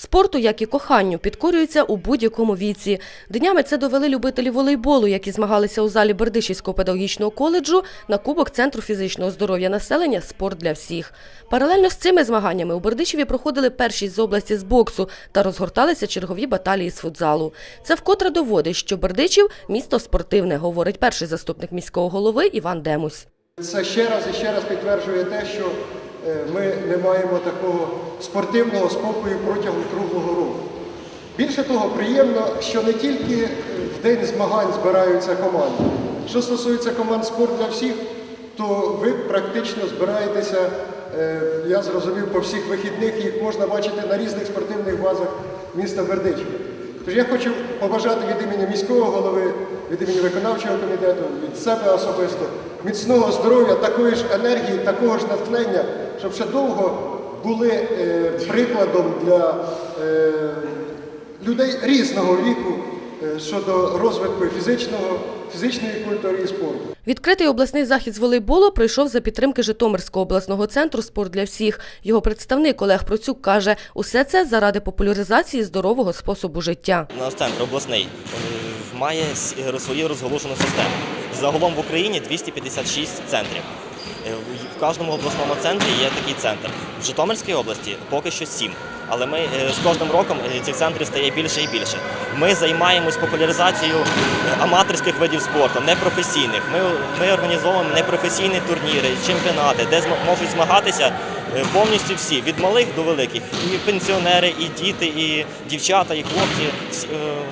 Спорту, як і коханню, підкорюється у будь-якому віці. Днями це довели любителі волейболу, які змагалися у залі Бердишівського педагогічного коледжу на Кубок Центру фізичного здоров'я населення Спорт для всіх. Паралельно з цими змаганнями у Бердичеві проходили першість з області з боксу та розгорталися чергові баталії з футзалу. Це вкотре доводить, що Бердичів місто спортивне, говорить перший заступник міського голови Іван Демусь. Це ще раз і ще раз підтверджує те, що ми не маємо такого спортивного спокою протягом круглого року. Більше того, приємно, що не тільки е, в день змагань збираються команди. Що стосується команд спорт для всіх, то ви практично збираєтеся, е, я зрозумів, по всіх вихідних їх можна бачити на різних спортивних базах міста Бердичева. Тож я хочу побажати від імені міського голови, від імені виконавчого комітету, від себе особисто, міцного здоров'я, такої ж енергії, такого ж натхнення, щоб ще довго були е, прикладом для е, людей різного віку щодо розвитку фізичного, фізичної культури і спорту. Відкритий обласний захід з волейболу пройшов за підтримки Житомирського обласного центру Спорт для всіх. Його представник Олег Процюк каже, усе це заради популяризації здорового способу життя. Наш центр обласний е, має е, свою розголошену систему. Загалом в Україні 256 центрів. Е, в- кожному обласному центрі є такий центр. В Житомирській області поки що сім. Але ми е, з кожним роком е, цих центрів стає більше і більше. Ми займаємось популяризацією аматорських видів спорту, непрофесійних. Ми, ми організовуємо непрофесійні турніри, чемпіонати, де можуть змагатися повністю всі, від малих до великих. І пенсіонери, і діти, і дівчата, і хлопці. Всі,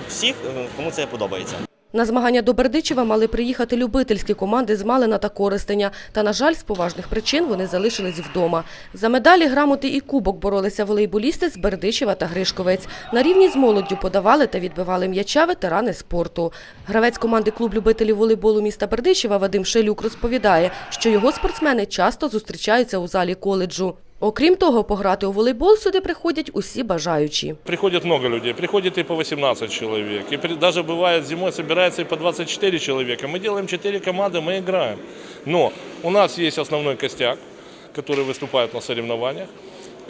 всіх, кому це подобається. На змагання до Бердичева мали приїхати любительські команди з Малина та Коростеня. Та, на жаль, з поважних причин вони залишились вдома. За медалі, грамоти і кубок боролися волейболісти з Бердичева та Гришковець. На рівні з молоддю подавали та відбивали м'яча ветерани спорту. Гравець команди клуб любителів волейболу міста Бердичева Вадим Шелюк розповідає, що його спортсмени часто зустрічаються у залі коледжу. Окрім того, пограти у волейбол сюди приходять усі бажаючі. Приходит много людей, приходит и по 18 человек. И при- даже бывает зимой собирается и по 24 человека. Мы делаем 4 команды, мы играем. Но у нас есть основной костяк, который выступает на соревнованиях.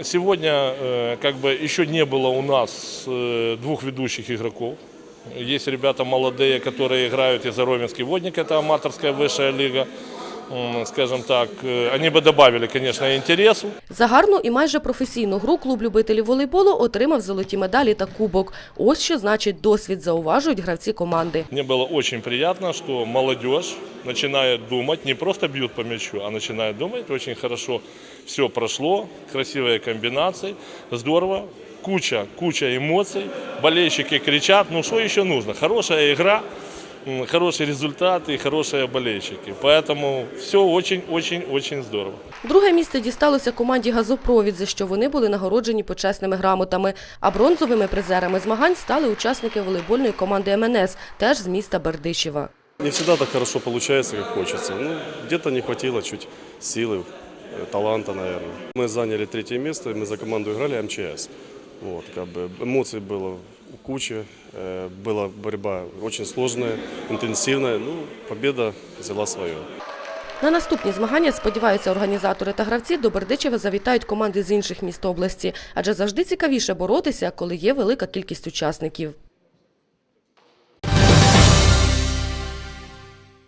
Сегодня э, как бы еще не было у нас э, двух ведущих игроков. Есть ребята молодые, которые играют из Ровенский водник, это аматорская высшая лига. М, Скажем так, э, они бы добавили, конечно, интересу. За гарну і майже професійну гру клуб любителів волейболу отримав золоті медалі та кубок. Ось що значить досвід, зауважують гравці команди. Мне было очень приятно, что молодежь начинает думать, не просто бьют по мячу, а начинает думать. Очень хорошо все прошло, красивые комбинации, здорово, куча, куча эмоций, болельщики кричат, ну что еще нужно? Хорошая игра, м, хороший результат и хорошие болельщики. Поэтому все очень-очень-очень здорово. Друге місце дісталося команді «Газопровід», за що вони були нагороджені почесними грамотами. А бронзовими призерами змагань стали учасники волейбольної команди МНС, теж з міста Бердичева. Не всегда так хорошо получается, как хочется. Ну, где-то не хватило чуть силы, э, таланта, наверное. Мы заняли третье место, мы за команду играли МЧС. Вот, как бы эмоций было куча, э, была борьба очень сложная, интенсивная. Ну, победа взяла свое. На наступні змагання, сподіваються організатори та гравці, до Бердичева завітають команди з інших міст області, адже завжди цікавіше боротися, коли є велика кількість учасників.